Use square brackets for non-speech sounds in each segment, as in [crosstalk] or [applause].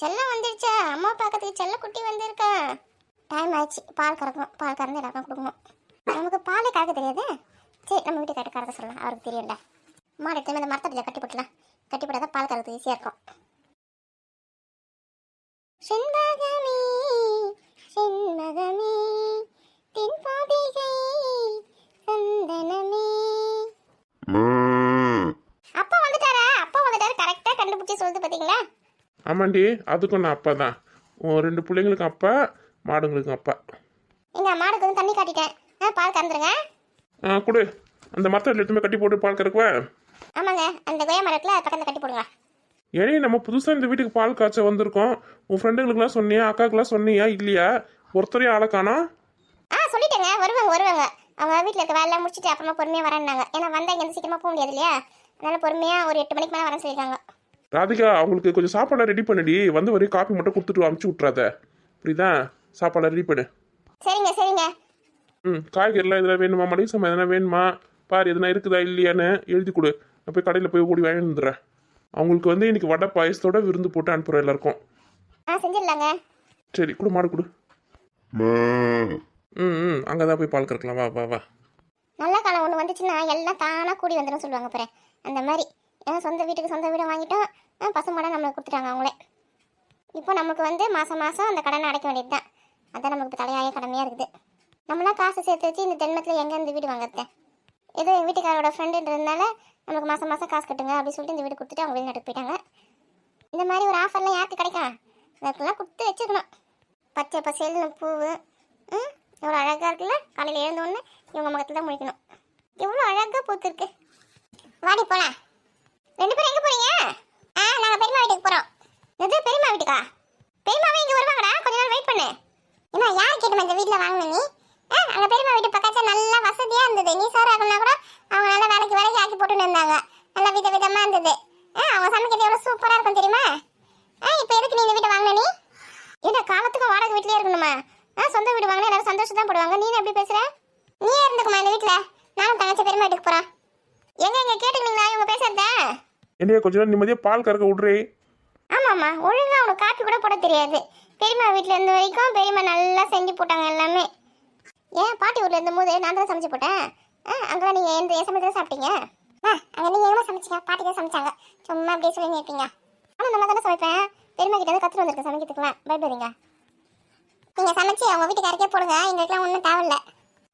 செல்லம் வந்துருச்சா? அம்மா பார்க்கறதுக்கு செல்ல குட்டி வந்திருக்கா. டைம் ஆயிடுச்சு. பால் கறக்கணும் பால் கறந்து எல்லாருக்கும் கொடுக்கணும். நமக்கு பாலே கறக்க தெரியாது? சரி நம்ம வீட்டுக்கு கறக்க சொல்லலாம். அவருக்கு தெரியும்ல. மாடு எடுத்து அந்த மரத்தடியில் கட்டி போட்டலாம் கட்டி போட்டால் பால் கறக்கிறது ஈஸியாக இருக்கும். செண்பகமே செண்பகமே தென்பாதிகை சந்தனமே மா அப்பா வந்துட்டாரா அப்பா வந்துட்டாரு கரெக்டாக கண்டுபிடிச்சி சொல்லுது பார்த்தீங்களா ஆமாண்டி அதுக்கும் நான் அப்பா தான். ரெண்டு பிள்ளைங்களுக்கும் அப்பா மாடுங்களுக்கும் அப்பா. எங்க மாடுக்கு வந்து தண்ணி காட்டிட்டேன். ஆ பால் கறந்துருங்க. ஆ கொடு. அந்த மரத்தில் எடுத்துமே கட்டி போட்டு பால் கறக்குவா? ஆமாங்க அந்த கொய்யா மரத்தில் பக்கத்தில் கட்டி போடுங்க. ஏனே நம்ம புதுசாக இந்த வீட்டுக்கு பால் காய்ச்ச வந்திருக்கோம். உன் ஃப்ரெண்டுங்களுக்குலாம் சொன்னியா அக்காவுக்குலாம் சொன்னியா இல்லையா? ஒருத்தரையும் ஆளை காணோம். ஆ சொல்லிட்டேங்க. வருவாங்க வருவாங்க. அவங்க வீட்டில் இருக்க வேலை முடிச்சுட்டு அப்புறமா பொறுமையாக வரேன்னாங்க. ஏன்னா வந்தால் இங்கே சீக்கிரமாக போக முடியாது இல்லையா? அதனால பொறுமையாக ஒரு எட்டு மணிக்கு மேலே வரேன்னு சொல்லியிருக்காங்க. ராதிகா அவங்களுக்கு கொஞ்சம் சாப்பாடை ரெடி பண்ணுடி. வந்து வரையும் காப்பி மட்டும் கொடுத்துட்டு அமுச்சு விட்றாத புரியுதா? சாப்பாடை ரெடி பண்ணு. சரிங்க சரிங்க. ம் காய்கறிலாம் எதனா வேணுமா? மளிகை சாமான் எதனா வேணுமா? பாரு எதனா இருக்குதா இல்லையான்னு எழுதி கொடு. நான் போய் கடையில் போய் ஓடி வாங்கி வந்துடுறேன். அவங்களுக்கு வந்து இன்னைக்கு வடை பாயசத்தோட விருந்து போட்டு அனுப்புகிறேன் எல்லாருக்கும். ஆ செஞ்சிடலாங்க. சரி கொடு மாடு கொடு. மா. ம் ம் அங்கே தான் போய் பால் கறக்கலாம். வா வா வா. நல்ல காலம் ஒன்று வந்துச்சுன்னா எல்லாம் தானாக கூடி வந்துடும் சொல்லுவாங்க பாரு. அந்த மாதிரி. ஏன்னா சொந்த வீட்டுக்கு சொந்த வீடை வாங்கிட்டோம் ஆ நம்மளுக்கு கொடுத்துட்டாங்க அவங்களே. இப்போ நமக்கு வந்து மாதம் மாதம் அந்த கடனை அடைக்க வேண்டியது தான் அதான் நமக்கு இப்போ தலையாய கடமையாக இருக்குது. நம்மளாம் காசு சேர்த்து வச்சு இந்த ஜென்மத்தில் எங்கே இந்த வீடு வாங்குறது? ஏதோ எங்கள் வீட்டுக்காரோட ஃப்ரெண்டுன்றதுனால நமக்கு மாதம் மாதம் காசு கட்டுங்க அப்படின்னு சொல்லிட்டு இந்த வீடு கொடுத்துட்டு அவங்க வெளிநாட்டுக்கு போயிட்டாங்க. இந்த மாதிரி ஒரு ஆஃபர்லாம் யாருக்கு கிடைக்கும் அதுக்கெல்லாம் கொடுத்து வச்சுக்கணும். பச்சை பசேல்னு பூவு ம் எவ்வளோ அழகாக இருக்குல்ல? காலையில் எழுந்தோடனே இவங்க முகத்தில் தான் முடிக்கணும் எவ்வளோ அழகாக பூத்துருக்கு வாடி போலாம். ரெண்டு பேரும் எங்கே போறீங்க? ஆ நாங்கள் பெரியம்மா வீட்டுக்கு போகிறோம் எது பெரியம்மா வீட்டுக்கா? பெரியமாவே இங்கே வருவாங்கடா. கொஞ்ச நேரம் வெயிட் பண்ணு. ஏன்னா யார் கேட்டுமா இந்த வீட்டில் வாங்கின நீ? ஆ அங்கே பெரியம்மா வீட்டு பக்கத்தில் நல்லா வசதியாக இருந்தது. நீ சார் ஆகணும்னா கூட அவங்க நல்லா வேலைக்கு வேலைக்கு ஆக்கி போட்டுன்னு இருந்தாங்க. நல்லா வித விதமாக இருந்தது. ஆ அவங்க சமைக்கிறது எவ்வளோ சூப்பராக இருக்கும் தெரியுமா? ஆ இப்போ எதுக்கு நீ இந்த வீட்டை வாங்கின நீ? என்ன காலத்துக்கும் வாடகை வீட்லயே இருக்கணுமா? ஆ சொந்த வீடு வாங்கினா எல்லாரும் சந்தோஷம் தான் போடுவாங்க. நீ எப்படி பேசுற? நீ இருந்துக்குமா இந்த வீட்டில் நானும் தங்கச்சி பெருமை வீட்டுக்கு போறேன் எங்க எங்க கேட்டுக்கிறீங்களா? இவங்க பேசுறத? என்னைய கொஞ்ச நேரம் நிம்மதியாக பால் கறக்க விட்றே. ஆமாம்மா ஒழுங்கா உனக்கு காப்பி கூட போட தெரியாது. பெரியம்மா வீட்ல இருந்த வரைக்கும் பெரியம்மா நல்லா செஞ்சு போட்டாங்க எல்லாமே. ஏன் பாட்டி ஊர்ல இருந்த போது நான் தான் சமைச்சு போட்டேன்? ஆ அங்கே நீங்க எந்த என் சமைச்சு சாப்பிட்டீங்க? ஆ அங்கே நீங்க எவ்வளோ சமைச்சீங்க? பாட்டி தான் சமைச்சாங்க. சும்மா அப்படியே சொல்லி நிற்பீங்க ஆனால் நல்லா தானே சமைப்பேன். பெரியம்மா கிட்ட இருந்து கற்றுட்டு வந்திருக்கேன் சமைக்கிறதுக்குலாம் பயப்படுறீங்க நீங்க சமைச்சு அவங்க வீட்டுக்காரக்கே போடுங்க. எங்களுக்குலாம் ஒன்றும் தேவையில்ல.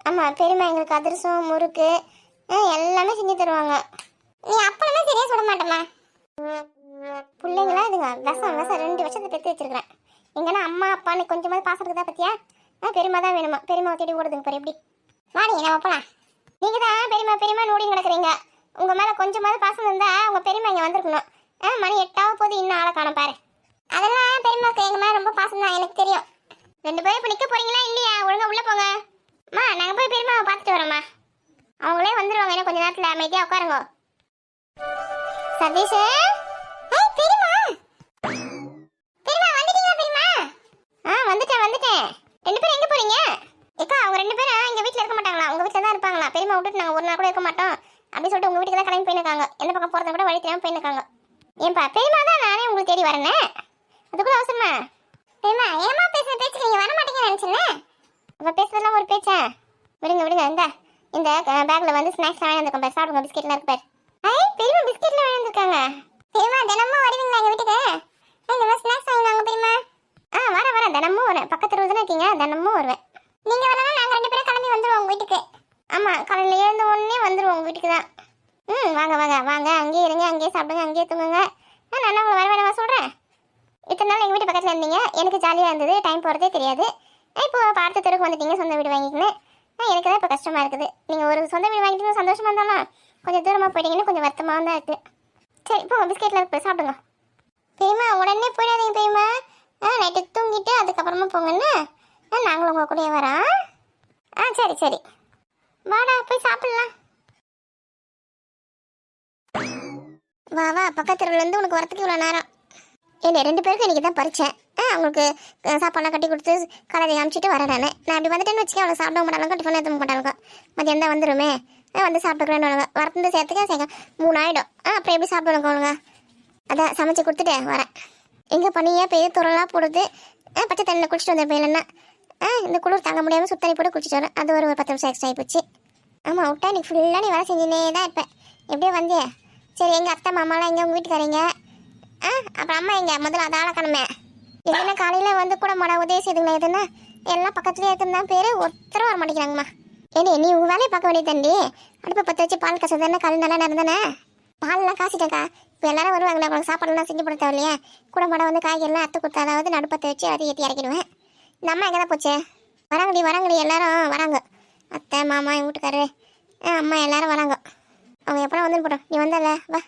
ஆமா பெரியம்மா எங்களுக்கு அதிரசம் முறுக்கு ஆ, எல்லாமே செஞ்சு தருவாங்க. நீ அப்பளமே சரியா சுட மாட்டேம்மா. பிள்ளைங்களா இதுங்க விஷம் விஷம் ரெண்டு வருஷத்தை பெற்று வச்சிருக்கிறேன். எங்கன்னா அம்மா அப்பான்னு கொஞ்சமாவது பாசம் இருக்குதா பத்தியா? ஆ தான் வேணுமா? பெரியம்மா தேடி ஓடுதுங்க பாரு எப்படி? வாடி நம்ம போலாம். நீங்க தான் பெரியம்மா பெரியம்மா நோடி கிடக்குறீங்க. உங்க மேல கொஞ்சமாவது பாசம் இருந்தா உங்க பெரியம்மா இங்க வந்திருக்கணும். ஆ மணி எட்டாவது போது இன்னும் ஆளை காணும் பாரு. அதெல்லாம் பெரியம்மாக்கு எங்க மேல ரொம்ப பாசம் தான் எனக்கு தெரியும். ரெண்டு பேரும் இப்போ நிற்க போறீங்களா இல்லையா? ஒழுங்கா உள்ள போங்க. அம்மா நாங்கள் போய் பெரியமாவை பார்த்துட்டு வரோம்மா. அவங்களே வந்துருவாங்க இன்னும் கொஞ்ச நேரத்தில் அமைதியாக உட்காருங்க. சதீஷ். ஏய், பெரியமா பெரியமா வந்துட்டீங்களா பெரியமா ஆ வந்துட்டேன் வந்துட்டேன். ரெண்டு பேரும் எங்க போறீங்க? ஏக்கா அவங்க ரெண்டு பேரும் எங்கள் வீட்டில் இருக்க மாட்டாங்களா? உங்கள் வீட்டில் தான் இருப்பாங்களா? பெரியமா விட்டுட்டு நாங்க ஒரு நாள் கூட இருக்க மாட்டோம். அப்படின்னு சொல்லிட்டு உங்கள் வீட்டுக்கு தான் கிளம்பி போயிருக்காங்க. எந்த பக்கம் போகிறத கூட வழி தெரியாம போயிருக்காங்க. ஏன்பா பெரியமா தான் நானே உங்களுக்கு தேடி வரேனே? அதுக்குள்ள அவசரமா? பெரியமா ஏமா பேசுற பேச்சு? நீங்க வர மாட்டீங்கன்னு நினைச்சேன் அவ பேசுறதெல்லாம் ஒரு பேச்சா? விடுங்க விடுங்க இந்த. இந்த பேக்ல வந்து ஸ்நாக்ஸ் வாங்கி வந்திருக்கோம் பாரு. சாப்பிடுங்க பிஸ்கெட்லாம் இருக்கு பாரு ஐ பெரியம்மா பிஸ்கெட்ல வாங்கி வந்திருக்காங்க பெரியம்மா தினமும் வருவீங்களா எங்க வீட்டுக்கு ஏய், இந்த மாதிரி ஸ்நாக்ஸ் வாங்கி வாங்க பெரியம்மா ஆ வரேன் வரேன் தினமும் வரேன் பக்கத்து ரோடு தானே இருக்கீங்க தினமும் வருவேன் நீங்க வரலாம் நாங்க ரெண்டு பேரும் கிளம்பி வந்துருவோம் உங்க வீட்டுக்கு ஆமா காலையில எழுந்த உடனே வந்துருவோம் உங்க வீட்டுக்கு தான் ம் வாங்க வாங்க வாங்க அங்கேயே இருங்க அங்கேயே சாப்பிடுங்க அங்கேயே தூங்குங்க ஆ, நான் உங்களை வர வேணாமா சொல்றேன் இத்தனை நாள் எங்கள் வீட்டு பக்கத்தில் இருந்தீங்க எனக்கு ஜாலியாக இருந்தது டைம் போகிறதே தெரியாது இப்போ அடுத்த தெருக்கு வந்துட்டீங்க சொந்த வீடு வாங்கிக்கின்னு ஆ, எனக்கு தான் இப்போ கஷ்டமாக இருக்குது நீங்கள் ஒரு சொந்த வீடு வாங்கிட்டு சந்தோஷமாக இருந்தாலும் கொஞ்சம் தூரமாக போயிட்டீங்கன்னு கொஞ்சம் வருத்தமாக தான் இருக்குது சரி இப்போ பிஸ்கெட்டில் இருக்கு சாப்பிடுங்க பெரியம்மா உடனே போயிடாதீங்க பெரியம்மா ஆ நைட்டு தூங்கிட்டு அதுக்கப்புறமா போங்கன்னு ஆ நாங்களும் உங்கள் கூடயே வரோம். ஆ சரி சரி. வாடா போய் சாப்பிட்லாம். வா வா பக்கத்து தெருவுலேருந்து உனக்கு வரத்துக்கு இவ்வளோ நேரம். இல்லை ரெண்டு பேருக்கும் இன்றைக்கி தான் பறித்தேன் ஆ அவங்களுக்கு சாப்பாடெல்லாம் சாப்பாடுலாம் கட்டி கொடுத்து காலேஜ் அனுப்பிச்சிட்டு வரேன் நான். நான் இப்படி வந்துட்டேன்னு வச்சுக்கேன் அவளை சாப்பிட மாட்டாங்க டிஃபன் எடுத்து மாட்டாங்க மதியம் தான் வந்துருமே. ஆ வந்து சாப்பிட்டுக்கிறேன்னு வரந்து சேர்த்துக்க சேர்க்க மூணு ஆகிடும் ஆ அப்புறம் எப்படி சாப்பிடுவாங்க அவனுங்க அதான் சமைச்சு கொடுத்துட்டு வரேன். எங்கே பண்ணியே பெரிய துறலாம் போடுது. ஆ பச்சை தண்ணியில் குடிச்சிட்டு வந்த இல்லைன்னா ஆ இந்த குளிர் தாங்க முடியாமல் சுத்தண்ணி போட்டு குளிச்சுட்டு வரேன். அது ஒரு ஒரு பத்து நிமிஷம் எக்ஸ்ட்ரா ஆகிப்போச்சு ஆமாம் விட்டா நீ ஃபுல்லாக நீ வேலை செஞ்சுனே தான் இருப்பேன் எப்படியோ வந்தே சரி எங்கள் அத்தை மாமாலாம் எங்கே உங்கள் வீட்டுக்காரங்க? ஆ அப்புறம் அம்மா எங்கே? முதல்ல அதை ஆளக்கணுமே இல்லைன்னா காலையில் வந்து கூட மட உதவி செய்துங்களேன் எதுன்னா? எல்லாம் பக்கத்துலேயே இருக்குன்னு பேர். ஒருத்தரும் வர மாட்டேங்கிறாங்கம்மா. ஏடி நீ உங்கள் வேலையை பார்க்க வேண்டியது தண்டி? அடுப்பை பற்ற வச்சு பால் காசு காலையில் நல்லா நடந்தானே பால்லாம் காசிட்டேக்கா இப்போ எல்லாரும் வருவாங்களா உங்களுக்கு சாப்பாடுலாம் செஞ்சு கொடுத்தா இல்லையா கூட மாட வந்து காய்கறிலாம் அத்தை கொடுத்தாலாவது நடுப்பத்தை வச்சு அதை ஏற்றி இறக்கிடுவேன் இந்த அம்மா எங்கே தான் போச்சு? வராங்கடி வராங்கடி எல்லாரும் வராங்க. அத்தை மாமா என் வீட்டுக்காரரு ஆ, அம்மா எல்லாரும் வராங்க. அவங்க எப்போ வந்து போட்டோம் நீ வந்தல வா.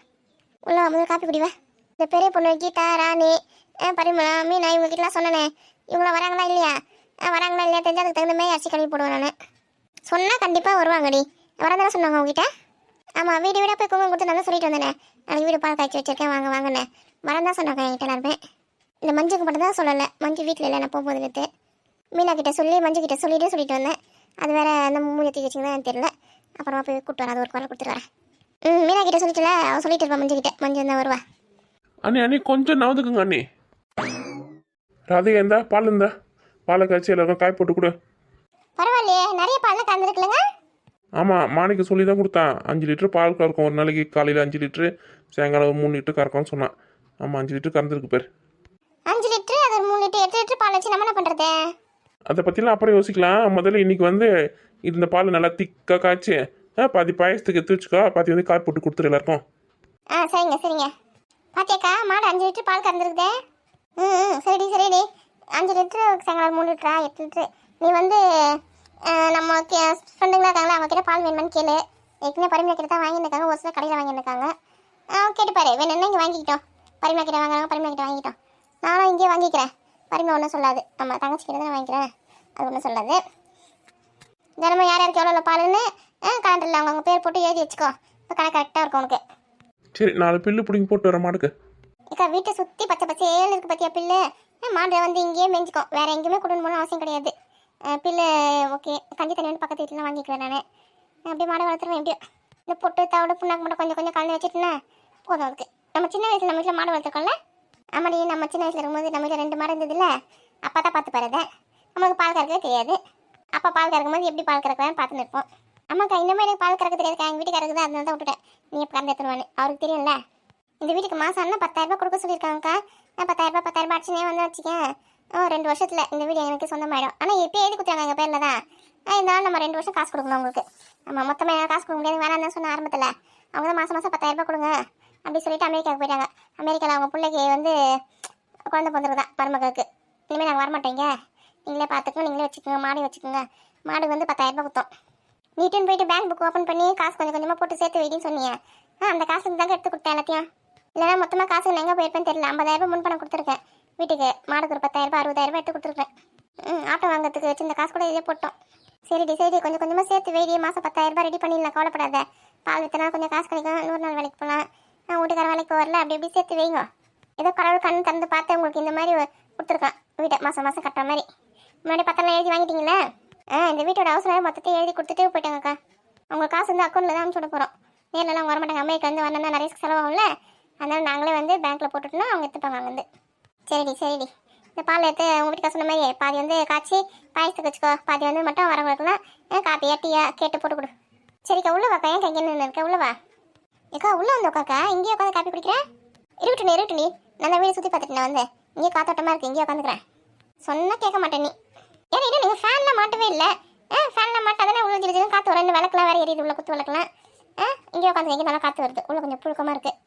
உள்ள வா, முதல்ல காப்பி குடிவா இந்த பெரிய பொண்ணு கீதா ராணி பரிமளா மீனா இவங்க கிட்டலாம் சொன்னேனே. இவங்கள வராங்களா இல்லையா? ஆ, வராங்களா இல்லையா? தெரிஞ்சு அதுக்கு தகுந்த மாதிரி அரிசி கழுவி போடுவேன் நான். சொன்னால் கண்டிப்பாக வருவாங்கடி. வரதானே சொன்னாங்க உங்ககிட்ட? ஆமாம் வீடு வீடாக போய் குங்குமம் கொடுத்து நல்லா சொல்லிட்டு வந்தேனே. நாளைக்கு வீடு பால் காய்ச்சி வச்சிருக்கேன் வாங்க வாங்கண்ணே வரதான் சொன்னாங்க என்கிட்ட எல்லாருமே. இந்த மஞ்சுக்கு மட்டும் தான் சொல்லலை. மஞ்சு வீட்டில் இல்லை நான் போகும்போது நேற்று மீனா கிட்ட சொல்லி மஞ்சு கிட்ட சொல்லிட்டு சொல்லிட்டு வந்தேன். அது வேற அந்த மூணு தூக்கி வச்சுங்க தெரியல. அப்புறமா போய் கூப்பிட்டு வரேன் அது ஒரு குரல் கொடுத்துட்டு வரேன். ம் மீனா கிட்ட சொல்லிட்டுல அவள் சொல்லிட்டு இருப்பா மஞ்சு கிட்ட. மஞ்சு வந்தா வருவா. அண்ணி அண்ணி கொஞ்சம் நவதுக்குங்க அண்ணி. ராதிகா இருந்தா பால் இருந்தா பாலை காய்ச்சி எல்லாருக்கும் காய் போட்டு கொடு. பரவாயில்லையே நிறைய பால்லாம் கலந்துருக்குல்லங்க ஆமாம் மாணிக்க சொல்லி தான் கொடுத்தான். அஞ்சு லிட்டர் பால் கறக்கும். ஒரு நாளைக்கு காலையில் அஞ்சு லிட்ரு சாயங்காலம் மூணு லிட்டர் கறக்கும்னு சொன்னான். ஆமாம் அஞ்சு லிட்டர் கறந்துருக்கு பேர். அஞ்சு லிட்டரு அது மூணு லிட்டர் எட்டு லிட்டர் பால் வச்சு நம்ம என்ன பண்ணுறது அதை பற்றிலாம் அப்புறம் யோசிக்கலாம். முதல்ல இன்னைக்கு வந்து இந்த பால் நல்லா திக்காக காய்ச்சி பாதி பாயசத்துக்கு எடுத்து வச்சுக்கோ. பாதி வந்து காய் போட்டு கொடுத்துரு எல்லாருக்கும். ஆ சரிங்க சரிங்க. பாத்தியாக்கா மாடு அஞ்சு லிட்டர் பால் கறந்துருக்குதே. ம் சரிடி சரிடி. அஞ்சு லிட்டரு சாயங்காலம் மூணு லிட்டரா? எட்டு லிட்டரு. நீ வந்து நம்ம ஃப்ரெண்டுங்களா இருக்காங்களா? அவங்க கிட்ட பால் வேணுமான்னு கேளு. ஏற்கனவே பரிமளா கிட்ட தான் வாங்கியிருக்காங்க ஒரு சில கடையில் வாங்கியிருக்காங்க ஆ கேட்டு பாரு. வேணும்னா இங்கே வாங்கிக்கிட்டோம். பரிமளா கிட்ட வாங்குறாங்க பரிமளா கிட்ட வாங்கிட்டோம் நானும் இங்கேயே வாங்கிக்கிறேன். பரிமளா ஒன்றும் சொல்லாது. நம்ம தங்கச்சி கிட்ட தான் வாங்கிக்கிறேன். அது ஒன்றும் சொல்லாது. தினமும் யார் யாருக்கு எவ்வளோ பாலுன்னு? கலண்டரில் அவங்க பேர் போட்டு எழுதி வச்சுக்கோ. இப்போ கடை கரெக்டாக இருக்கும் உனக்கு. சரி நாலு பில்லு பிடிங்கி போட்டு வர மாட்டுக்கு. இக்கா வீட்டை சுற்றி பச்சை பச்சை ஏழு இருக்கு பத்தியா பில்லு? மாடு வந்து இங்கேயே மேய்ஞ்சிக்கும். வேற எங்கேயுமே கூட்டின்னு போகணும் அவசியம் கிடையாது. பில்லு ஓகே கஞ்சி தண்ணி வந்து பக்கத்து வீட்டில் வாங்கிக்குவேன் நான். அப்படியே மாடை வளர்த்துருவேன் எப்படியோ இந்த பொட்டு தவிடு புண்ணாக்கு மட்டும் கொஞ்சம் கொஞ்சம் கலந்து வச்சுட்டுனா போதும் அதுக்கு. நம்ம சின்ன வயசில் நம்ம வீட்டில் மாடு வளர்த்துருக்கோம்ல? ஆமாடி நம்ம சின்ன வயசில் இருக்கும்போது நம்ம வீட்டில் ரெண்டு மாடு இருந்ததில்ல? அப்பா தான் பார்த்து பாருத நம்மளுக்கு பால் கறக்கவே தெரியாது. அப்பா பால் கறக்கும்போது எப்படி பால் கறக்கலான்னு பார்த்துன்னு இருப்போம். அம்மாக்கா இன்னமும் எனக்கு பால் கறக்க தெரியாதுக்கா எங்கள் வீட்டு கறக்குது அதனால தான் விட்டுட்டேன். நீ எப்போ கறந்து எடுத்துருவான்னு அவருக்கு தெரியும்ல? இந்த வீட்டுக்கு மாதம் ஆனால் பத்தாயிரரூபா கொடுக்க சொல்லியிருக்காங்கக்கா. நான் பத்தாயிரரூபா பத்தாயிரரூபா அடிச்சுனே வந்து வச்சுக்கேன். ஓ ரெண்டு வருஷத்தில் இந்த வீடு எனக்கு சொந்தமாயிடும். ஆனால் இப்போ எழுதி கொடுத்தாங்க எங்கள் பேரில் தான். ஆ, இருந்தாலும் நம்ம ரெண்டு வருஷம் காசு கொடுக்கணும் உங்களுக்கு நம்ம மொத்தமாக என்னால் காசு கொடுக்க முடியாது. வேணாம் தான் சொன்ன ஆரம்பத்தில். அவங்க தான் மாதம் மாதம் பத்தாயிரரூபா கொடுங்க. அப்படி சொல்லிட்டு அமெரிக்காவுக்கு போயிட்டாங்க. அமெரிக்காவில் அவங்க பிள்ளைக்கு வந்து குழந்தை பிறந்திருக்குதான் மருமகளுக்கு. இனிமேல் நாங்கள் வரமாட்டேங்க நீங்களே பார்த்துக்கோங்க நீங்களே வச்சுக்கோங்க மாடு வச்சுக்கோங்க. மாடு வந்து பத்தாயிரரூபா கொடுத்தோம் நீட்டுன்னு போயிட்டு பேங்க் புக் ஓப்பன் பண்ணி காசு கொஞ்சம் கொஞ்சமாக போட்டு சேர்த்து வைடின்னு சொன்னீங்க. ஆ அந்த காசு தாங்க எடுத்து கொடுத்தேன் எல்லாத்தையும். இல்லைன்னா மொத்தமாக காசு நான் எங்கே போயிருப்பேன்னு தெரியல. ஐம்பதாயிரம் முன் பணம் கொடுத்துருக்கேன். வீட்டுக்கு மாடுக்கு ஒரு பத்தாயிரரூபா அறுபதாயிரரூபா அறுபதாயிரம் எடுத்து கொடுத்துருக்கேன் ம் ஆட்டோ வாங்குறதுக்கு வச்சு இந்த காசு கூட இதே போட்டோம். சரிடி சரி கொஞ்சம் கொஞ்சமாக சேர்த்து வெயிடி மாதம் பத்தாயிரரூபா ரெடி பண்ணிடலாம் கவலைப்படாத. பால் வித்தனா கொஞ்சம் காசு கிடைக்கும் நூறு நாள் வேலைக்கு போகலாம். நான் வீட்டுக்கார வேலைக்கு வரல அப்படி இப்படி சேர்த்து வைங்க. ஏதோ கடவுள் கண் திறந்து பார்த்து உங்களுக்கு இந்த மாதிரி கொடுத்துருக்கான் வீட்டை மாதம் மாதம் கட்டுற மாதிரி. முன்னாடி பத்தெல்லாம் எழுதி வாங்கிட்டீங்களா? ஆ இந்த வீட்டோட அவசரம் மொத்தத்தையும் எழுதி கொடுத்துட்டு போயிட்டாங்கக்கா அவங்க காசு வந்து அக்கௌண்ட்டில் தான் அனுப்பிச்சு விட போகிறோம் நேரில்லாம் வர மாட்டாங்க. அமெரிக்கா வந்து வரணும்னா நிறைய செலவாகும்ல. அதனால் நாங்களே வந்து பேங்க்கில் போட்டுட்டோம்னா அவங்க எடுத்துப்பாங்க அங்கேருந்து. சரிடி சரிடி. இந்த பால் எடுத்து உங்கள் வீட்டுக்கா சொன்ன மாதிரி பாதி வந்து காய்ச்சி பாயசத்துக்கு வச்சுக்கோ. பாதி வந்து மட்டும் வரவங்களுக்குலாம் ஏன் காப்பியா டீயா கேட்டு போட்டு கொடு. சரிக்கா உள்ள வாக்கா. ஏன் கைங்க நின்று இருக்க? உள்ள வா. ஏக்கா உள்ளே வந்து உட்காக்கா இங்கேயே உட்காந்து காப்பி குடிக்கிறேன் இருக்கட்டும் இருக்கட்டும் நீ நல்லா வீடு சுற்றி பார்த்துட்டு நான் வந்து இங்கேயே காத்தோட்டமாக இருக்கு. இங்கேயே உட்காந்துக்கிறேன் சொன்னால் கேட்க மாட்டேன் நீ. ஏன்னா இது நீங்கள் ஃபேன்லாம் மாட்டவே இல்லை. ஆ ஃபேன்லாம் மாட்டாதானே? உள்ள ஜிலு ஜிலுன்னு காற்று வரேன் விளக்குலாம் வேறு எரியுது. உள்ள குத்து விளக்குலாம். ஆ இங்கே உட்காந்து இங்கே நல்லா காற்று வருது. உள்ள கொஞ்சம் புழுக்கமாக இருக்குது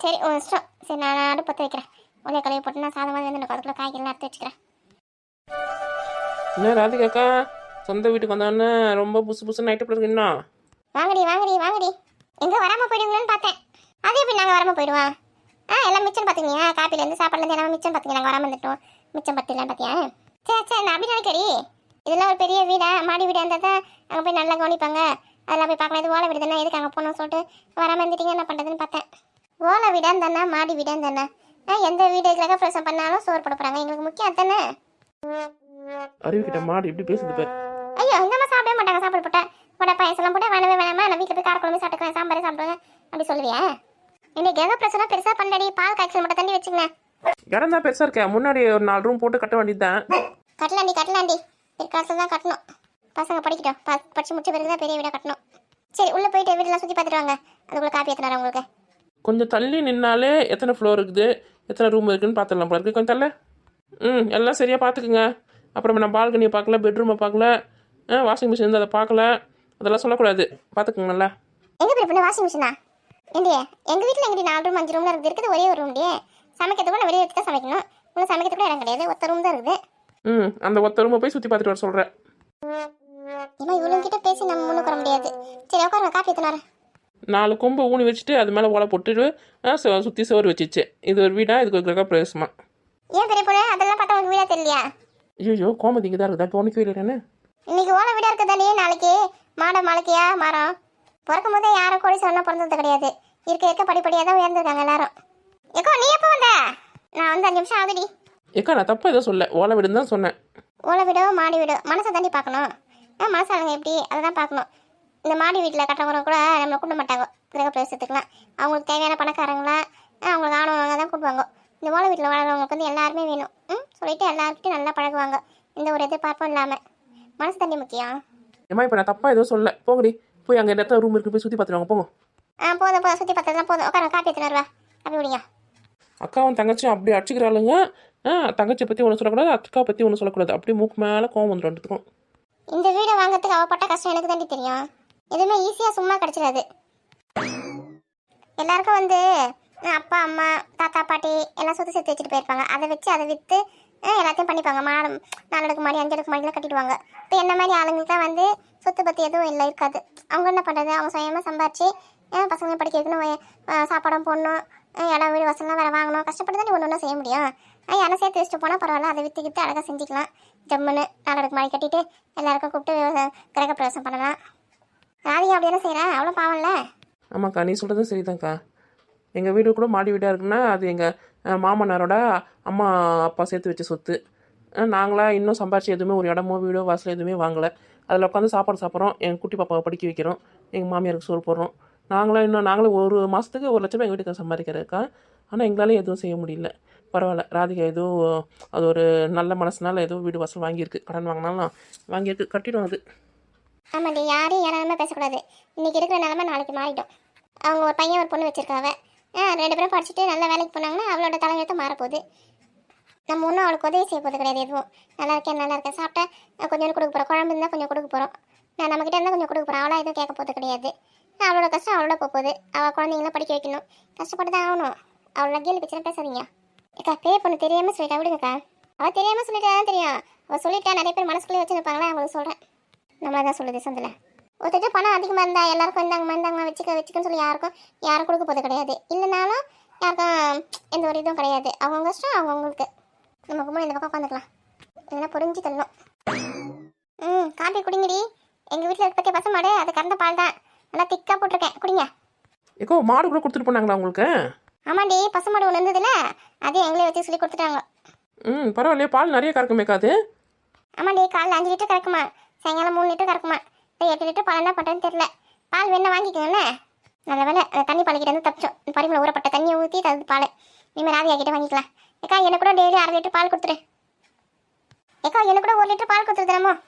சரி உன் இஷ்டம். சரி நான் அடுப்பத்தை வைக்கிறேன். உடைய கழுவி போட்டு நான் சாதமாக வந்து அதுக்குள்ள காய்கறிலாம் எடுத்து வச்சுக்கிறேன். என்ன ராதிகாக்கா? சொந்த வீட்டுக்கு வந்தோடனே ரொம்ப புசு புசு நைட்டு பிள்ளை இன்னும். வாங்கடி வாங்கடி வாங்கடி. எங்கே வராமல் போயிடுவீங்களான்னு பார்த்தேன். அது எப்படி நாங்கள் வராமல் போயிடுவோம்? ஆ எல்லாம் மிச்சம் பார்த்துக்கிங்க காப்பிலேருந்து சாப்பாடுலேருந்து எல்லாமே மிச்சம் பார்த்துங்க நாங்கள் வராமல் வந்துட்டோம் மிச்சம் பத்திலாம் பார்த்தியா சரி சரி நான் அப்படி நினைக்கடி. இதெல்லாம் ஒரு பெரிய வீடா? மாடி வீடாக இருந்தால் தான் அங்கே போய் நல்லா கவனிப்பாங்க. அதெல்லாம் போய் பார்க்கலாம். இது ஓலை வீடு தானே எதுக்கு அங்கே போகணும்னு சொல்லிட்டு வராமல் இருந்துட்டீங்க? என்ன பண்ணுறதுன்னு பார்த்தேன். ஓலை வீடாக இருந்தானே மாடி வீடாக இருந்தானே எந்த வீடு கிரகப்பிரவேசம் பண்ணாலும் சோறு போட எங்களுக்கு முக்கியம் அதானே? அருவிக்கிட்ட மாடு எப்படி பேசுது பேர். ஐயோ இந்த மாதிரி சாப்பிடவே மாட்டாங்க. சாப்பாடு போட்ட பாயசம்லாம் போட்டு வேணவே வேணாமா. நான் வீட்டில் போய் காரக்குழம்பு சாப்பிட்டுக்கிறேன் சாம்பார் சாப்பிடுவேன். அப்படி சொல்லுவியா? இன்னைக்கு கிரக பிரசனம் பெருசா பண்ணலடி. பால் காய்ச்சல் மட்டும் தண்ணி வச்சுங்க இடம் தான் பெருசாக இருக்கேன் முன்னாடி ஒரு நாலு ரூம் போட்டு கட்ட வேண்டியது தான் கட்டலாண்டி கட்டலாண்டி. பிற்காலத்தில் தான் கட்டணும். பசங்க படிக்கட்டும். படிச்சு முடிச்ச பிறகு தான் பெரிய வீடாக கட்டணும். சரி உள்ளே போயிட்டு வீடெல்லாம் சுற்றி பார்த்துட்டு வாங்க. அதுக்குள்ள காப்பி ஏற்றினாரா உங்களுக்கு. கொஞ்சம் தள்ளி நின்னாலே எத்தனை ஃப்ளோர் இருக்குது? எத்தனை ரூம் இருக்குன்னு பார்த்துடலாம் போல இருக்கு. கொஞ்சம் தள்ள. ம் எல்லாம் சரியாக பார்த்துக்குங்க. அப்புறம் நான் பால்கனியை பார்க்கல பெட்ரூமை பார்க்கல வாஷிங் மிஷின் இருந்து அதை பார்க்கல. அதெல்லாம் சொல்லக்கூடாது. பார்த்துக்குங்க நல்லா எங்கே போய் பண்ண? வாஷிங் மிஷினா ஏண்டியே எங்கள் வீட்டில் எங்கடி நாலு ரூம் அஞ்சு ரூம்ல இருக்குது? இருக்குது ஒரே ஒரு ரூம்டியே சமைக்கிறதுக்கு கூட வெளியே வச்சு தான் சமைக்கணும். உள்ள சமைக்கிறதுக்கு இடம் கிடையாது. ஒத்த ரூம் தான் இருக்குது. ம் அந்த ஒத்த ரூமை போய் சுற்றி பார்த்துட்டு வர சொல்கிறேன் இவன் இவ்வளோ கிட்ட பேசி நம்ம முன்னுக்கு வர முடியாது. சரி உட்காருங்க. காப்பி ஏற்றினாரேன் நாலு கொம்பு ஊனி வச்சுட்டு அது மேலே ஓலை போட்டுட்டு சுற்றி சோறு வச்சிச்சு. இது ஒரு வீடா இதுக்கு ஒரு கிரக பிரவேசமா? ஏன் பெரிய பொண்ணு? அதெல்லாம் பார்த்தா உங்களுக்கு வீடா தெரியலையா? ஐயோ கோமதி இங்கே தான் இருக்குதா கவனிக்கவே இல்லைன்னு இன்னைக்கு ஓலை வீடா இருக்குதாலே நாளைக்கு? மாட மாளிகையா மரம்? பிறக்கும் போதே யாரும் கோடி சொன்னா பிறந்தது கிடையாது. இருக்க இருக்க படிப்படியாக தான் உயர்ந்திருக்காங்க எல்லாரும். ஏக்கோ நீ எப்போ வந்த? நான் வந்து அஞ்சு நிமிஷம் ஆகுதுடி. ஏக்கா நான் தப்பாக எதுவும் சொல்ல. ஓலை வீடுன்னு தான் சொன்னேன். ஓலை வீடோ மாடி வீடோ மனசை தாண்டி பார்க்கணும். ஆ மனசாளுங்க எப்படி? அதை தான் பார்க்கணும். இந்த மாடி வீட்டில் கட்டுறவங்க கூட நம்மளை கூட்ட மாட்டாங்க. கிரக பிரவேசத்துக்குலாம் அவங்களுக்கு தேவையான பணக்காரங்களா அவங்களுக்கு ஆனவங்க தான் கூப்பிடுவாங்க. இந்த ஓலை வீட்டில் வாழ்றவங்களுக்கு வந்து எல்லாருமே வேணும். ம் சொல்லிட்டு எல்லாருக்கிட்டையும் நல்லா பழகுவாங்க. எந்த ஒரு எதிர்பார்ப்பும் இல்லாமல் மனசு தண்ணி முக்கியம் ஏமா இப்போ நான் தப்பாக எதுவும் சொல்ல போங்கடி. போய் அங்கே எத்தனை ரூம் இருக்கு போய் சுற்றி பார்த்துட்டு வாங்க போங்க. ஆ போதும் போதும். சுற்றி பார்த்ததுலாம் போதும். உட்கார காப்பி எடுத்துன்னு வருவா. அப்படி விடிங்க அக்காவும் தங்கச்சியும் அப்படி அடிச்சுக்கிறாளுங்க. ஆ தங்கச்சி பற்றி ஒன்று சொல்லக்கூடாது அக்கா பற்றி ஒன்று சொல்லக்கூடாது. அப்படியே மூக்கு மேலே கோவம் வந்துடும் இந்த வீடை வாங்குறதுக்கு அவப்பட்ட கஷ்டம் எனக்கு தாண்டி தெரியும். எதுவுமே ஈஸியாக சும்மா கிடச்சிடாது. எல்லாருக்கும் வந்து அப்பா அம்மா தாத்தா பாட்டி எல்லாம் சொத்து சேர்த்து வச்சுட்டு போயிருப்பாங்க. அதை வச்சு அதை விற்று எல்லாத்தையும் பண்ணிப்பாங்க. மாடு நாலு அடுக்கு மாடி அஞ்சு அடுக்கு மாடிலாம் கட்டிடுவாங்க. இப்போ என்ன மாதிரி ஆளுங்களுக்கு தான் வந்து சொத்து பற்றி எதுவும் இல்லை இருக்காது. அவங்க என்ன பண்ணுறது அவங்க சுயமாக சம்பாரிச்சு பசங்களை படிக்க வைக்கணும் சாப்பாடும் போடணும் இடம் வீடு வசலாம் வேறு வாங்கணும். கஷ்டப்பட்டு தான் ஒன்று ஒன்றும் செய்ய முடியும். அஹ், யாரும் சேர்த்து வச்சுட்டு போனால் பரவாயில்ல. அதை விற்று அழகாக செஞ்சுக்கலாம். ஜம்முன்னு நாலு அடுக்கு மாடி கட்டிட்டு எல்லாருக்கும் கூப்பிட்டு கிரக பிரவேசம் பண்ணலாம். ராதிகா அப்படியே செய்கிறேன் அவ்வளோ பாவம்ல? ஆமாக்கா நீ சொல்கிறதும் சரிதான்க்கா. எங்கள் வீடு கூட மாடி வீடாக இருக்குன்னா அது எங்கள் மாமனாரோட அம்மா அப்பா சேர்த்து வச்ச சொத்து. நாங்களாம் இன்னும் சம்பாரிச்சு எதுவுமே ஒரு இடமோ வீடோ வாசல் எதுவுமே வாங்கலை. அதில் உட்காந்து சாப்பாடு சாப்பிட்றோம். எங்கள் குட்டி பாப்பாவை படிக்க வைக்கிறோம். எங்கள் மாமியாருக்கு சோறு போடுறோம். நாங்களாம் இன்னும் நாங்களும் ஒரு மாதத்துக்கு ஒரு லட்சம் எங்கள் வீட்டுக்கு சம்பாதிக்கிறதுக்கா ஆனால் எங்களால் எதுவும் செய்ய முடியல. பரவாயில்ல ராதிகா ஏதோ அது ஒரு நல்ல மனசுனால ஏதோ வீடு வாசல் வாங்கியிருக்கு. கடன் வாங்கினாலும் வாங்கியிருக்கு கட்டிடும் அது. ஆமாண்டி யாரையும் யாராலுமே பேசக்கூடாது. இன்றைக்கி இருக்கிற நிலமை நாளைக்கு மாறிடும். அவங்க ஒரு பையன் ஒரு பொண்ணு வச்சுருக்காவ. ஆ ரெண்டு பேரும் படிச்சுட்டு நல்ல வேலைக்கு போனாங்கன்னா அவளோட தலையெழுத்து மாறப்போகுது. நம்ம ஒன்றும் அவளுக்கு உதவி செய்ய போகிறது கிடையாது எதுவும். நல்லா இருக்கேன் நல்லா இருக்கேன். சாப்பிட்டா கொஞ்சம் கொடுக்க போகிறோம் குழம்பு இருந்தால் கொஞ்சம் கொடுக்க போகிறோம் நான் நம்மக்கிட்ட இருந்தால் கொஞ்சம் கொடுக்க போகிறோம் அவளாக எதுவும் கேட்க போகிறது கிடையாது. அவளோட கஷ்டம் அவளோட போகுது. அவள் குழந்தைங்களாம் படிக்க வைக்கணும். கஷ்டப்பட்டு தான் ஆகணும். அவளோட கேள்வி பிரச்சனை பேசாதீங்க. அக்கா பே பொண்ணு தெரியாமல் சொல்லிட்டா விடுங்கக்கா. அவள் தெரியாமல் சொல்லிட்டா தான் தெரியும். அவள் சொல்லிட்டா நிறைய பேர் மனசுக்குள்ளே வச்சுருப்பாங்களே அவங்களுக்கு சொல்கிறேன் நம்மள தான் சொல்லுது சந்தில். ஒருத்தர் பணம் அதிகமாக இருந்தால் எல்லாருக்கும் இந்தாங்க இந்தாங்க வச்சுக்க வச்சுக்கன்னு சொல்லி யாருக்கும் யாரும் கொடுக்க போகிறது கிடையாது. இல்லைனாலும் யாருக்கும் எந்த ஒரு இதுவும் கிடையாது. அவங்க கஷ்டம் அவங்கவுங்களுக்கு. நம்ம கும்பல் இந்த பக்கம் உட்காந்துக்கலாம். இதெல்லாம் புரிஞ்சு தள்ளணும் ம் காப்பி குடிங்கடி. எங்கள் வீட்டில் இருக்க பசு மாடு அது கறந்த பால் தான். நல்லா திக்காக போட்டிருக்கேன். குடிங்க. ஏக்கோ மாடு கூட கொடுத்துட்டு போனாங்களா உங்களுக்கு? ஆமாண்டி பசு மாடு ஒன்று இருந்ததுல அதையும் எங்களே வச்சு சொல்லி கொடுத்துட்டாங்க. ம் பரவாயில்லையே பால் நிறைய கறக்குமேக்காது ஆமாண்டி காலைல அஞ்சு லிட்டர் கறக்குமா? சாயங்காலம் மூணு லிட்டர் கறக்குமா? இப்போ எட்டு லிட்டர் பால் என்ன பண்ணுறதுன்னு தெரியல. பால் வேணா வாங்கிக்கோங்கண்ணே நல்ல வேலை அந்த தண்ணி வந்து தப்பிச்சோம். இந்த பரிமள ஊறப்பட்ட தண்ணியை ஊற்றி தகுதி பால். இனிமேல் ராதியா கிட்ட வாங்கிக்கலாம். ஏக்கா எனக்கு கூட டெய்லி அரை லிட்டர் பால் கொடுத்துரு ஏக்கா எனக்கு கூட ஒரு லிட்டர் பால் கொடுத்துரு தினமும்.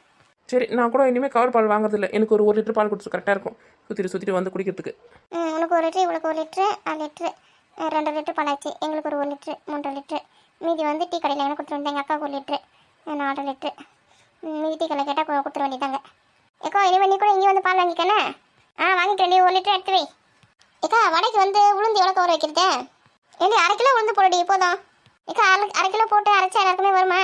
சரி நான் கூட இனிமேல் கவர் பால் வாங்குறதில்ல. எனக்கு ஒரு ஒரு லிட்டர் பால் கொடுத்து கரெக்டாக இருக்கும். சுற்றிட்டு சுற்றிட்டு வந்து குடிக்கிறதுக்கு. ம் உனக்கு ஒரு லிட்டரு இவளுக்கு ஒரு லிட்டரு அரை லிட்டரு அஹ் ரெண்டு லிட்டர் பாலாச்சு எங்களுக்கு ஒரு ஒரு லிட்டரு மூன்றரை லிட்டரு. மீதி வந்து டீ கடையில் எனக்கு கொடுத்துருந்தேன் எங்கள் அக்காவுக்கு ஒரு லிட்டரு அஹ் நாலரை லிட்டரு ம், கேட்டால் கொடுத்துட வேண்டியதாங்க ஏக்கா இனிமேல் நீ கூட இங்கே வந்து பால் வாங்கிக்கண்ணே ஆ வாங்கிட்டு நீ ஒரு லிட்டர் எடுத்து வை. ஏக்கா வடைக்கு வந்து உளுந்து எவ்வளோ கவர் வைக்கிறது ஏண்டி அரை கிலோ உளுந்து போடுடி போதும். ஏக்கா அரை அரை கிலோ போட்டு அரைச்சா எல்லாருக்குமே வருமா?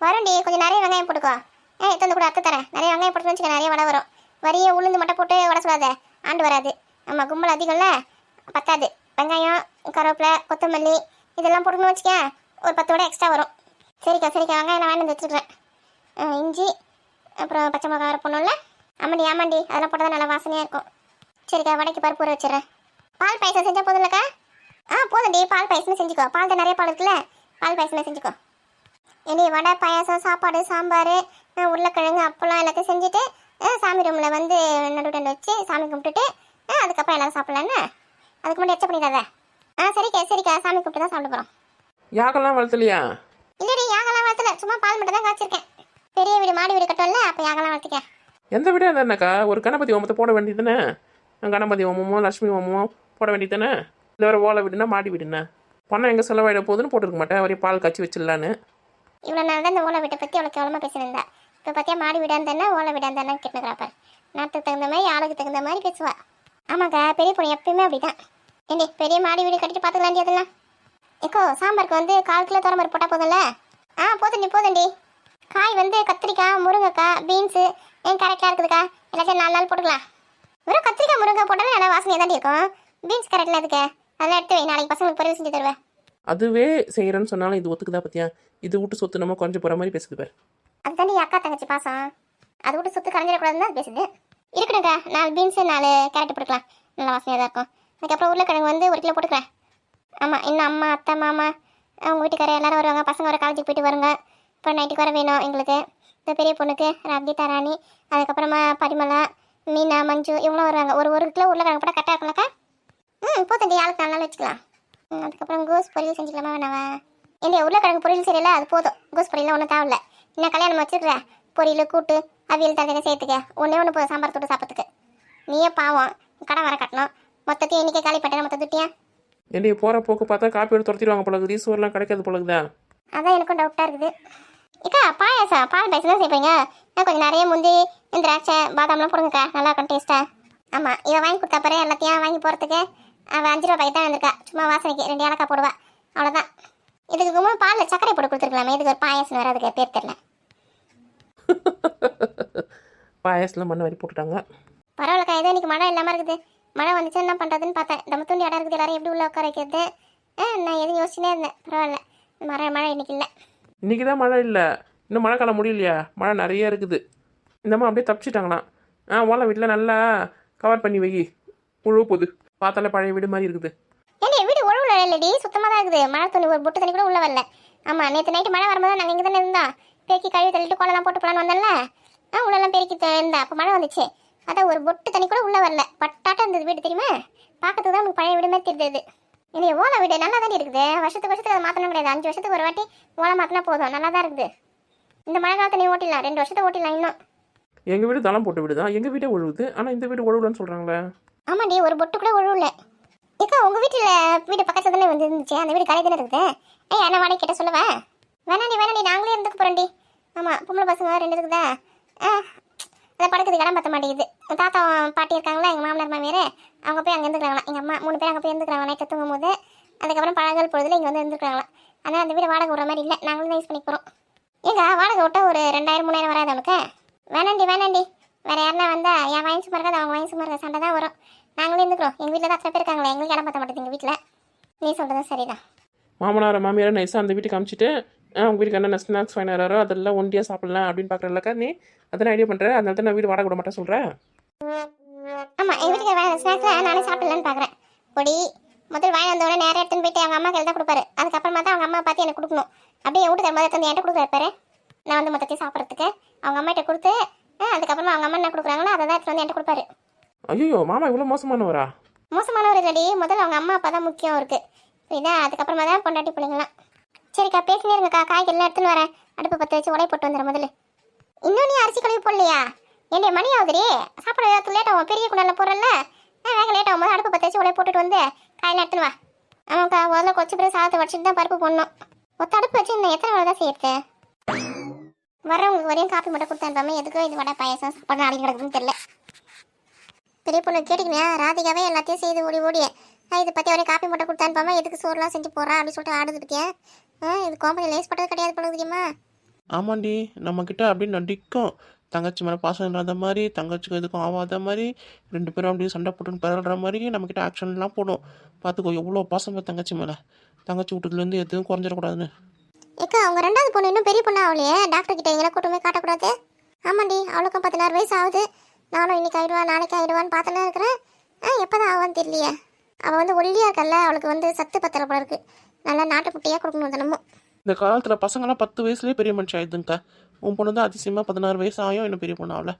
வரும்டி கொஞ்சம் நிறைய வெங்காயம் போட்டுக்கோ. ஏ எத்தனை கூட அத்தை தரேன். நிறைய வெங்காயம் போட்டு வச்சுக்க நிறைய வடை வரும். வரிய உளுந்து மட்டும் போட்டு வடை சொல்லாத. ஆண்டு வராது. நம்ம கும்பல் அதிகம்ல? பத்தாது. வெங்காயம் கருவேப்பிலை கொத்தமல்லி இதெல்லாம் போட்டுக்கணும்னு வச்சுக்க. ஒரு பத்து வடை எக்ஸ்ட்ரா வரும். சரிக்கா சரிக்கா. வெங்காயம் நான் வாங்கி வந்து வச்சுக்கிறேன் இஞ்சி அப்புறம் பச்சை மிளகா அரைப்பணும்ல ஆமாண்டி ஆமாண்டி. அதெல்லாம் போட்டால் நல்லா வாசனையாக இருக்கும். சரிக்கா வடைக்கு பருப்பு ஊற வச்சிடுறேன். பால் பாயசம் செஞ்சால் போதும்லக்கா? ஆ போதும்டி. பால் பாயசமே செஞ்சுக்கோ. பால் தான் நிறைய பால் இருக்குல்ல? பால் பாயசமே செஞ்சுக்கோ. ஏண்டி வடை பாயாசம் சாப்பாடு சாம்பார் உருளைக்கிழங்கு அப்பளம் எல்லாத்தையும் செஞ்சுட்டு சாமி ரூமில் வந்து நடு ரெண்டு வச்சு சாமி கும்பிட்டுட்டு அதுக்கப்புறம் எல்லாரும் சாப்பிட்லான்னு அதுக்கு முன்னாடி எச்ச பண்ணிடாத. ஆ சரிக்கா சரிக்கா. சாமி கூப்பிட்டு தான் சாப்பிட போகிறோம் யாக்கெல்லாம் வளர்த்தலையா? இல்லடி யாகெல்லாம் வளர்த்தல. சும்மா பால் மட்டும் தான் காய்ச்சிருக்கேன். பெரிய வீடு மாடி வீடு கட்டோம்ல அப்போ யாகெல்லாம் வளர்த்துக்க. எந்த வீடாக இருந்தாக்கா ஒரு கணபதி ஹோமத்தை போட வேண்டியது தானே கணபதி ஹோமமோ லட்சுமி ஹோமமோ போட வேண்டியது தானே இல்லை வேறு ஓலை வீடுனா மாடி வீடுனா பணம் எங்கே செலவாயிட போகுதுன்னு போட்டுருக்க மாட்டேன். ஒரே பால் காய்ச்சி வச்சிடலான்னு. இவ்வளோ நாள் தான் இந்த ஓலை வீட்டை பற்றி அவ்வளோ கேவலமாக பேசியிருந்தா இப்போ பார்த்தியா மாடி வீடாக இருந்தானே ஓலை வீடாக இருந்தானே கேட்டுக்கிறாப்ப நாட்டுக்கு தகுந்த மாதிரி ஆளுக்கு தகுந்த மாதிரி பேசுவா. ஆமாக்கா பெரிய பொண்ணு எப்பயுமே அப்படிதான். ஏண்டி பெரிய மாடி வீடு கட்டிட்டு பார்த்துக்கலாம் அதெல்லாம்? ஏக்கோ சாம்பாருக்கு வந்து கால் கிலோ தரம்பரு போட்டால் போதும்ல? ஆ போதுண்டி போதுண்டி. காய் வந்து கத்திரிக்காய் முருங்கைக்காய் பீன்ஸு ஏன் கரெக்டாக இருக்குதுக்கா? எல்லாத்தையும் நாலு நாள் போட்டுக்கலாம். வெறும் கத்திரிக்காய் முருங்கைக்காய் போட்டாலும் நல்லா வாசனையாக தாண்டி இருக்கும். பீன்ஸ் கரெக்டில் இருக்கு அதெல்லாம் எடுத்து வை நாளைக்கு பசங்களுக்கு பொரியல் செஞ்சு தருவேன். அதுவே செய்கிறேன்னு சொன்னாலும் இது ஒத்துக்குதா பத்தியா? இது விட்டு சொத்து நம்ம கொஞ்சம் போகிற மாதிரி பேசுது பாரு. அதுதாண்டி அக்கா தங்கச்சி பாசம். அது விட்டு சுத்து கலைஞ்சிடக்கூடாதுன்னு தான் பேசுது. இருக்கணுக்கா நாலு பீன்ஸு நாலு கேரட் போட்டுக்கலாம். நல்லா வாசனையாக தான் இருக்கும். அதுக்கப்புறம் உருளைக்கிழங்கு வந்து ஒரு கிலோ போட்டுக்கிறேன். ஆமாம் இன்னும் அம்மா அத்தை மாமா அவங்க வீட்டுக்காரர் எல்லாரும் வருவாங்க. பசங்க வர காலேஜுக்கு போயிட்டு வருங்க. இப்போ நைட்டுக்கு வர வேணும் எங்களுக்கு. இந்த பெரிய பொண்ணுக்கு ரப்திதா ராணி அதுக்கப்புறமா பரிமளா மீனா மஞ்சு இவங்களும் வருவாங்க. ஒரு ஒரு கிலோ உருளைக்கிழங்கு போட்டால் கரெக்டாக இருக்கும்லக்கா ம் போத்தண்டி ஆளுக்கு நாலு நாள் வச்சுக்கலாம். அதுக்கப்புறம் கோஸ் பொரியல் செஞ்சுக்கலாமா வேணாவா? இல்லையா உருளைக்கிழங்கு பொரியல் சரியில்லை அது போதும். கோஸ் பொரியலாம் ஒன்றும் தேவையில்ல. இன்னும் கல்யாணம் வச்சுருக்க பொரியல் கூட்டு அவியல் தனியாக சேர்த்துக்க. ஒன்றே ஒன்று போதும் சாம்பார் தொட்டு சாப்பிட்றதுக்கு. நீயே பாவம் கடன் வர கட்டணும். மொத்தத்தையும் இன்னைக்கு காலி பட்டேன் மொத்த துட்டியா என்னைய போகிற போக்கு பார்த்தா காப்பி எடுத்து துரத்திடுவாங்க போலகுது ஈஸ்வரெலாம் கிடைக்காது போலகுதா அதான் எனக்கும் டவுட்டாக இருக்குது. இக்கா பாயாசம் பால் பாயசம் தான் செய்ப்பீங்க இன்னும் கொஞ்சம் நிறைய முந்தி இந்த திராட்சை பாதாம்லாம் போடுங்கக்கா நல்லா இருக்கும் டேஸ்ட்டாக ஆமாம் இவன் வாங்கி கொடுத்தா பாரு எல்லாத்தையும் வாங்கி போகிறதுக்கு அவள் அஞ்சு ரூபா தான் வந்திருக்கா. சும்மா வாசனைக்கு ரெண்டு ஏலக்காய் போடுவா. அவ்வளோதான் இதுக்கு கும்பல் பாலில் சர்க்கரை போட்டு கொடுத்துருக்கலாமே இதுக்கு ஒரு பாயாசம் வேறு அதுக்கு பேர் தெரில [laughs] பாயசத்தில் மண்ணு வரி போட்டுட்டாங்க. பரவாயில்லக்கா ஏதோ இன்னைக்கு மழை இல்லாமல் இருக்குது. மழை வந்துச்சு என்ன பண்ணுறதுன்னு பார்த்தேன். நம்ம தூண்டி இடம் இருக்குது எல்லாரும் எப்படி உள்ள உட்கார வைக்கிறது? நான் எதுவும் யோசிச்சுனே இருந்தேன். பரவாயில்ல மழை மழை இன்னைக்கு இல்லை. இன்றைக்கி தான் மழை இல்லை. இன்னும் மழை காலம் முடியலையா? மழை நிறைய இருக்குது. இந்தம்மா அப்படியே தப்பிச்சிட்டாங்களாம். ஆ ஓலை வீட்டில் நல்லா கவர் பண்ணி வை. முழு போகுது. பார்த்தாலே பழைய வீடு மாதிரி இருக்குது. ஏண்டி வீடு உழவுல இல்லடி. சுத்தமாக தான் இருக்குது. மழை தண்ணி ஒரு பொட்டு தண்ணி கூட உள்ள வரல. ஆமாம் நேற்று நைட்டு மழை வரும்போது நாங்கள் இங்கே தானே இருந்தோம். பேக்கி கழுவி தள்ளிட்டு கோலம்லாம் போட்டு போலான்னு வந்தோம்ல ஆ உள்ளெல்லாம் பெருக்கி த- இருந்தா அப்போ மழை வந்துச்சு. அதான் ஒரு பொட்டு தண்ணி கூட உள்ளே வரல. பட்டாட்டம் இருந்தது வீடு தெரியுமா? பார்க்கறதுக்கு தான் உனக்கு பழைய வீடு மாதிரி தெரிஞ்சது. இது ஓலை வீடு நல்லா தான் இருக்குது? வருஷத்துக்கு வருஷத்துக்கு அதை மாற்றணும் கிடையாது. அஞ்சு வருஷத்துக்கு ஒரு வாட்டி ஓலை மாற்றினா போதும். நல்லா தான் இருக்குது. இந்த மழை காலத்தை நீ ஓட்டிடலாம். ரெண்டு வருஷத்தை ஓட்டிடலாம் இன்னும். எங்கள் வீடு தளம் போட்ட வீடு தான் எங்கள் வீடே ஒழுகுது ஆனால் இந்த வீடு ஒழுகுலன்னு சொல்கிறாங்களே ஆமாண்டி ஒரு பொட்டு கூட ஒழுவுல. ஏக்கா உங்க வீட்டுல வீடு பக்கத்துல தானே வந்து இருந்துச்சு. அந்த வீடு கரை தானே இருக்குது? ஏய் என்ன வாடகை கிட்ட சொல்லுவேன் வேணாண்டி வேணாண்டி நாங்களே இருந்துக்க போறோம்டி ஆமா பொம்பளை பசங்க ரெண்டு இருக்குதா? ஆ அதை படுக்கிறதுக்கு இடம் பத்த மாட்டேங்குது. தாத்தா பாட்டி இருக்காங்களா? எங்கள் மாமனார் மாமியார் அவங்க போய் அங்கே இருந்துக்கிறாங்களா எங்கள் அம்மா மூணு பேர் அங்கே போய் இருந்துக்கிறாங்க நைட்டு தூங்கும் போது அதுக்கப்புறம் பழங்கள் பொழுதுல இங்கே வந்து இருந்துக்கிறாங்களா ஆனால் அந்த வீடு வாடகை விடுற மாதிரி இல்லை. நாங்களும் தான் யூஸ் பண்ணி போகிறோம் ஏங்க வாடகை விட்டா ஒரு ரெண்டாயிரம் மூணாயிரம் வராது அவனுக்கு? வேணாண்டி வேணாண்டி. வேறு யாருனா வந்தால் என் வாங்கி சும்மா இருக்காது அவங்க வாங்கி சும்மா இருக்க சண்டை தான் வரும். நாங்களே இருந்துக்கிறோம். எங்கள் வீட்டில் தான் அத்தனை பேர் இருக்காங்களே எங்களுக்கு இடம் பத்த மாட்டேங்குது எங்கள் வீட்டில் நீ சொல்கிறது சரிதான். மாமனார் மாமியாரை நைஸாக அந்த வீட்டுக்கு அமிச்சிட்டு உங்கள் வீட்டுக்கு என்ன ஸ்நாக்ஸ் வாங்கினாரோ அதெல்லாம் ஒண்டியாக சாப்பிடலாம் அப்படின்னு பார்க்குறல்லக்கா நீ அதெல்லாம் ஐடியா பண்ணுற அதனால தான் நான் வீடு வாடகை விட மாட்டேன் சொல்கிறேன் ஆமாம் எங்கள் வீட்டுக்கு வேறு ஸ்நாக்ஸில் நானே சாப்பிடலான்னு பார்க்குறேன் பொடி முதல் வாங்கி வந்தோடனே நேரம் எடுத்துன்னு போயிட்டு அவங்க அம்மா கையில் தான் கொடுப்பாரு. அதுக்கப்புறமா தான் அவங்க அம்மா பார்த்து எனக்கு கொடுக்கணும். அப்படியே வீட்டுக்கு முதல்ல தந்து என்கிட்ட கொடுக்குறாரு நான் வந்து மொத்தத்தையும் சாப்பிட்றதுக்கு. அவங்க அம்மாட்ட கொடுத்து அதுக்கப்புறமா அவங்க அம்மா என்ன கொடுக்குறாங்களோ அதை தான் எடுத்துட்டு வந்து என்கிட்ட கொடுப்பாரு. ஐயோ மாமா இவ்வளோ மோசமானவரா? மோசமானவர் இல்லடி. முதல்ல அவங்க அம்மா அப்பா தான் முக்கியம் இருக்கு புரியுதா? அதுக்கப்புறமா தான் பொண்டாட்டி பிள்ளைங்களாம். சரிக்கா பேசினே இருங்கக்கா. காய்கறிலாம் எடுத்துன்னு வரேன். அடுப்பு பற்ற வச்சு உடைய போட்டு வந்துடுறேன் முதல்ல. இன்னும் நீ அரிசி கழுவி போடலையா? ஏண்டி மணி ஆகுதுடி. சாப்பிட லேட் ஆகும்? பெரிய குண்டால போடுறல வேக லேட் ஆகும்போது அடுப்பு பற்ற வச்சு உடைய போட்டுட்டு வந்து காயெல்லாம் எடுத்துன்னு வா. ஆமாக்கா முதல்ல கொஞ்சம் பிறகு சாதத்தை வடிச்சிட்டு தான் பருப்பு போடணும். மொத்த அடுப்பு வச்சு இன்னும் எத்தனை வேலை தான் செய்யறது? வரவங்களுக்கு வரையும் காப்பி மட்டும் கொடுத்தாண்டாம எதுக்கும் இது வடை பாயசம் சாப்பாடு நாளைக்கு கிடக்குதுன்னு தெரியல. பெரிய பொண்ணு கேட்டுக்கினியா ராதிகாவே எல்லாத்தையும் செய்து ஓடி ஓடி இதை பற்றி ஒரே காப்பி மட்டும் கொடுத்தான்பாமா எதுக்கு சோறுலாம் செஞ்சு போறா அப்படின்னு சொல்லிட்டு ஆடுது ஆ இது கோம்படி லேஸ் பட்டது கிடையாது போல தெரியுமா? ஆமாண்டி நம்மக்கிட்ட அப்படியே நடிக்கும். தங்கச்சி மேலே பாசம் இல்லாத மாதிரி தங்கச்சிக்கு எதுக்கும் ஆகாத மாதிரி ரெண்டு பேரும் அப்படியே சண்டை போட்டுன்னு பிறல்ற மாதிரி நம்மக்கிட்ட ஆக்ஷன்லாம் போடும். பார்த்துக்கோ எவ்வளோ பாசம் தங்கச்சி மேலே. தங்கச்சி வீட்டுலேருந்து எதுவும் குறைஞ்சிடக்கூடாதுன்னு. ஏக்கா அவங்க ரெண்டாவது பொண்ணு இன்னும் பெரிய பொண்ணு ஆகலையே டாக்டர் கிட்ட எங்களை கூட்டமே காட்டக்கூடாது? ஆமாண்டி அவளுக்கும் பதினாறு வயசு ஆகுது. நானும் இன்னைக்கு ஆயிடுவா நாளைக்கு ஆயிடுவான்னு பார்த்துன்னு இருக்கிறேன். ஆ எப்போதான் ஆவான்னு தெரியலையே? அவள் வந்து ஒல்லியா இருக்கல்ல அவளுக்கு வந்து சத்து பத்தலை போல இருக்கு. நல்லா நாட்டு குட்டியாக கொடுக்கணும் தினமும். இந்த காலத்தில் பசங்களாம் பத்து வயசுலேயே பெரிய மனுஷன் ஆயிடுதுங்கக்கா உன் பொண்ணு தான் அதிசயமாக பதினாறு வயசு ஆகும் இன்னும் பெரிய பொண்ணு ஆகல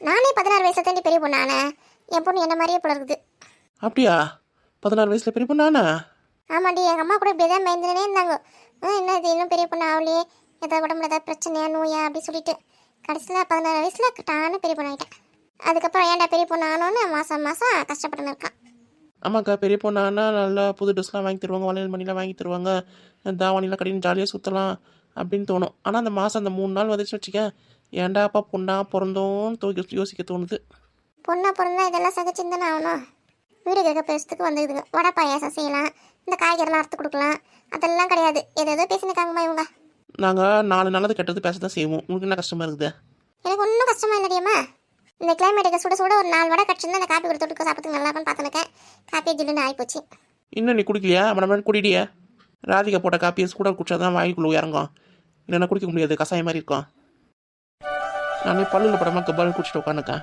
நானே பதினாறு வயசுல தாண்டி பெரிய பொண்ணு ஆனேன் என் பொண்ணு என்ன மாதிரியே போல இருக்குது. அப்படியா? பதினாறு வயசில் பெரிய பொண்ணு ஆனா ஆமாடி எங்கள் அம்மா கூட இப்படி தான் பயந்துனே இருந்தாங்க. ஆ, என்ன இது இன்னும் பெரிய பொண்ணு ஆகலையே. ஏதாவது உடம்புல ஏதாவது பிரச்சனையா நோயா அப்படி சொல்லிட்டு. கடைசியில் பதினாறு வயசில் டான்னு பெரிய பொண்ணு ஆகிட்டேன் அதுக்கப்புறம் ஏன்டா பெரிய பொண்ணு ஆனோன்னு மாதம் மாதம் கஷ்டப்பட்டுன்னு இருக்கான். ஆமாக்கா பெரிய பொண்ணானா நல்லா புது ட்ரெஸ்லாம் வாங்கி தருவாங்க வளையல் மணிலாம் வாங்கி தருவாங்க. தாவணிலாம் கட்டின்னு ஜாலியாக சுற்றலாம் அப்படின்னு தோணும். ஆனால் அந்த மாதம் அந்த மூணு நாள் வந்துச்சு வச்சுக்க ஏன்டாப்பா பொண்ணா பிறந்தோன்னு தூக்கி யோசிக்க தோணுது. பொண்ணாக பிறந்தா இதெல்லாம் சகிச்சுன்னு ஆகணும். வீடு கேட்க பேசுறதுக்கு வந்துக்குதுங்க வடை பாயாசம் செய்யலாம் இந்த காய்கறிலாம் அறுத்து கொடுக்கலாம். அதெல்லாம் கிடையாது. ஏதோ ஏதோ பேசினிருக்காங்கம்மா இவங்க. நாங்கள் நாலு நல்லது கெட்டது பேச தான் செய்வோம். உங்களுக்கு என்ன கஷ்டமாக இருக்குது? எனக்கு ஒன்றும் கஷ்டமா இல்லடியம்மா இந்த கிளைமேட்டுக்கு சுட சுட ஒரு நாலு வடை கடிச்சிருந்தா அந்த காப்பி கொடுத்துட்டு சாப்பிட்டு நல்லா இருக்கும்னு பார்த்துனுக்கேன். காப்பி ஜில்லுன்னு ஆகிப்போச்சு இன்னும் நீ குடிக்கலையா? மேலே குடிடியா ராதிகா போட்ட காப்பியை கூட குடிச்சா தான் வாய்க்குள்ள இறங்கும். இல்லைன்னா குடிக்க முடியாது கசாயம் மாதிரி இருக்கும். நானே பல்லுல படமாக கபால் குடிச்சிட்டு உட்காந்துக்கேன்